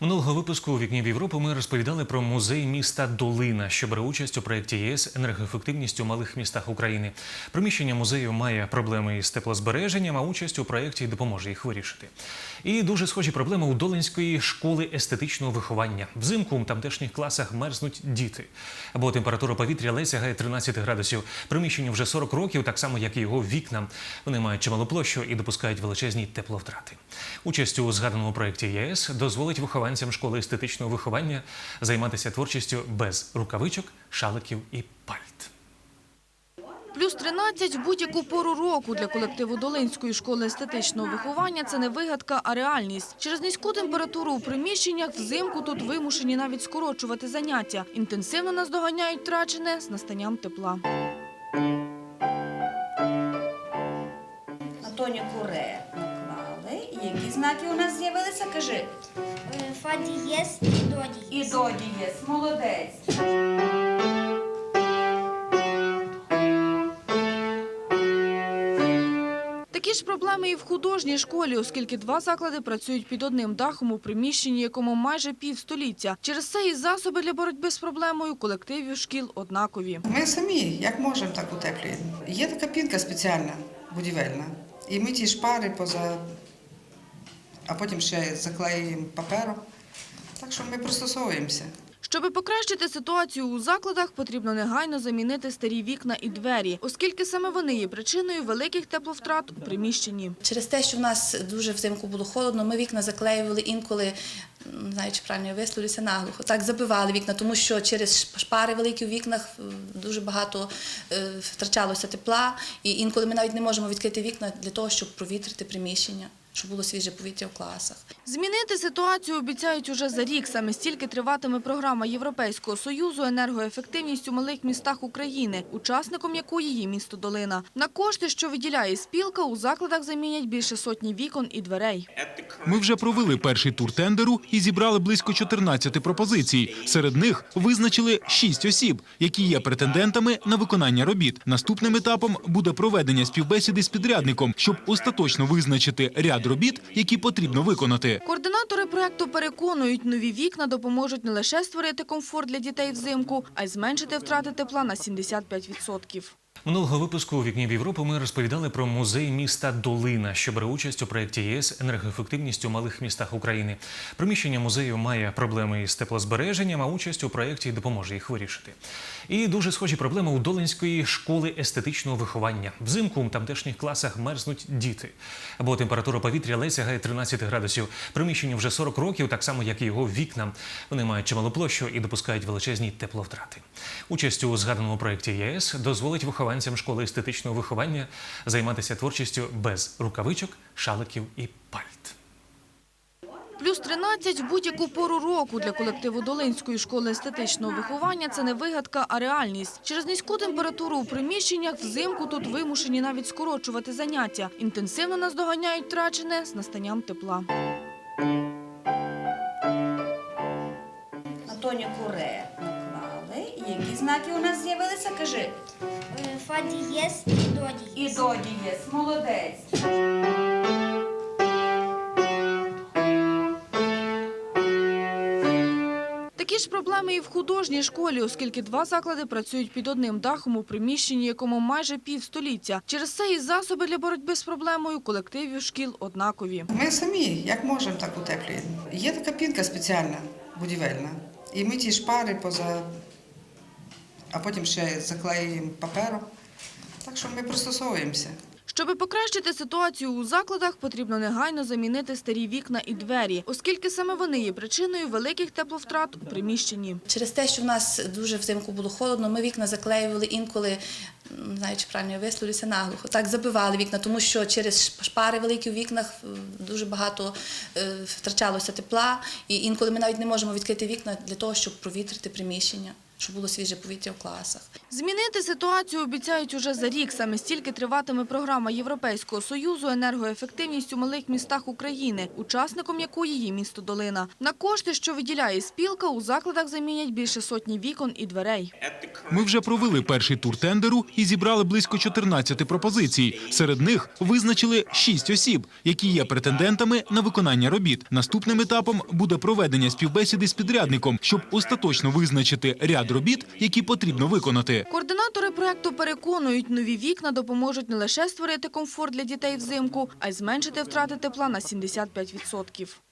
Минулого випуску у вікні в Європу ми розповідали про музей міста Долина, що бере участь у проєкті ЄС енергоефективність у малих містах України. Приміщення музею має проблеми із теплозбереженням, а участь у проєкті допоможе їх вирішити. І дуже схожі проблеми у Долинської школи естетичного виховання. Взимку у тамтешніх класах мерзнуть діти. Або температура повітря ледь сягає 13 градусів. Приміщенню вже 40 років, так само як і його вікна. Вони мають чималу площу і допускають величезні тепловтрати. Участь у згаданому проєкті ЄС дозволить вихованцям школи естетичного виховання займатися творчістю без рукавичок, шаликів і пальт. Плюс 13 в будь-яку пору року для колективу Долинської школи естетичного виховання – це не вигадка, а реальність. Через низьку температуру у приміщеннях взимку тут вимушені навіть скорочувати заняття. Інтенсивно наздоганяють втрачене з настанням тепла. На тоніку знаки у нас з'явилися? Кажи. Е, Фа дієс і до І дієс. до дієс. Молодець. Такі ж проблеми і в художній школі, оскільки два заклади працюють під одним дахом у приміщенні, якому майже півстоліття. Через це і засоби для боротьби з проблемою колективів шкіл однакові. Ми самі, як можемо, так утеплюємо. Є така пінка спеціальна, будівельна. І ми ті шпари поза, а потім ще заклеюємо папером. Так що ми пристосовуємося. Щоби покращити ситуацію у закладах, потрібно негайно замінити старі вікна і двері, оскільки саме вони є причиною великих тепловтрат у приміщенні. Через те, що в нас дуже взимку було холодно, ми вікна заклеювали інколи, не знаю, чи правильно я висловлюся, наглухо. Так, забивали вікна, тому що через шпари великі у вікнах е, дуже багато е, втрачалося тепла. І інколи ми навіть не можемо відкрити вікна для того, щоб провітрити приміщення, щоб було свіже повітря в класах. Змінити ситуацію обіцяють уже за рік. Саме стільки триватиме програма Європейського союзу «Енергоефективність у малих містах України», учасником якої є місто Долина. На кошти, що виділяє спілка, у закладах замінять більше сотні вікон і дверей. Ми вже провели перший тур тендеру і зібрали близько 14 пропозицій. Серед них визначили 6 осіб, які є претендентами на виконання робіт. Наступним етапом буде проведення співбесіди з підрядником, щоб остаточно визначити ряд робіт, які потрібно виконати. Координатори проекту переконують, нові вікна допоможуть не лише створити комфорт для дітей взимку, а й зменшити втрати тепла на 75%. Минулого випуску у вікні в Європу ми розповідали про музей міста Долина, що бере участь у проєкті ЄС енергоефективність у малих містах України. Приміщення музею має проблеми із теплозбереженням, а участь у проєкті допоможе їх вирішити. І дуже схожі проблеми у Долинської школи естетичного виховання. Взимку у тамтешніх класах мерзнуть діти. Або температура повітря ледь сягає 13 градусів. Приміщенню вже 40 років, так само як і його вікна. Вони мають чималу площу і допускають величезні тепловтрати. Участь у згаданому проєкті ЄС дозволить вихованцям школи естетичного виховання займатися творчістю без рукавичок, шаликів і пальт. Плюс 13 в будь-яку пору року для колективу Долинської школи естетичного виховання – це не вигадка, а реальність. Через низьку температуру у приміщеннях взимку тут вимушені навіть скорочувати заняття. Інтенсивно наздоганяють втрачене з настанням тепла. На тоніку ре наклали. Які знаки у нас з'явилися? Кажи. Фа дієс і до І до дієс. Молодець. Такі ж проблеми і в художній школі, оскільки два заклади працюють під одним дахом у приміщенні, якому майже півстоліття. Через це і засоби для боротьби з проблемою колективів шкіл однакові. Ми самі, як можемо, так утеплюємо. Є така пінка спеціальна, будівельна. І ми ті шпари поза, а потім ще заклеюємо папером. Так що ми пристосовуємося. Щоби покращити ситуацію у закладах, потрібно негайно замінити старі вікна і двері, оскільки саме вони є причиною великих тепловтрат у приміщенні. Через те, що в нас дуже взимку було холодно, ми вікна заклеювали інколи, не знаю, чи правильно я висловлюся, наглухо. Так, забивали вікна, тому що через шпари великі у вікнах е, дуже багато е, втрачалося тепла. І інколи ми навіть не можемо відкрити вікна для того, щоб провітрити приміщення, щоб було свіже повітря в класах. Змінити ситуацію обіцяють уже за рік. Саме стільки триватиме програма Європейського Союзу «Енергоефективність у малих містах України», учасником якої є місто Долина. На кошти, що виділяє спілка, у закладах замінять більше сотні вікон і дверей. Ми вже провели перший тур тендеру і зібрали близько 14 пропозицій. Серед них визначили 6 осіб, які є претендентами на виконання робіт. Наступним етапом буде проведення співбесіди з підрядником, щоб остаточно визначити ряд робіт, які потрібно виконати. Координатори проекту переконують, нові вікна допоможуть не лише створити комфорт для дітей взимку, а й зменшити втрати тепла на 75%.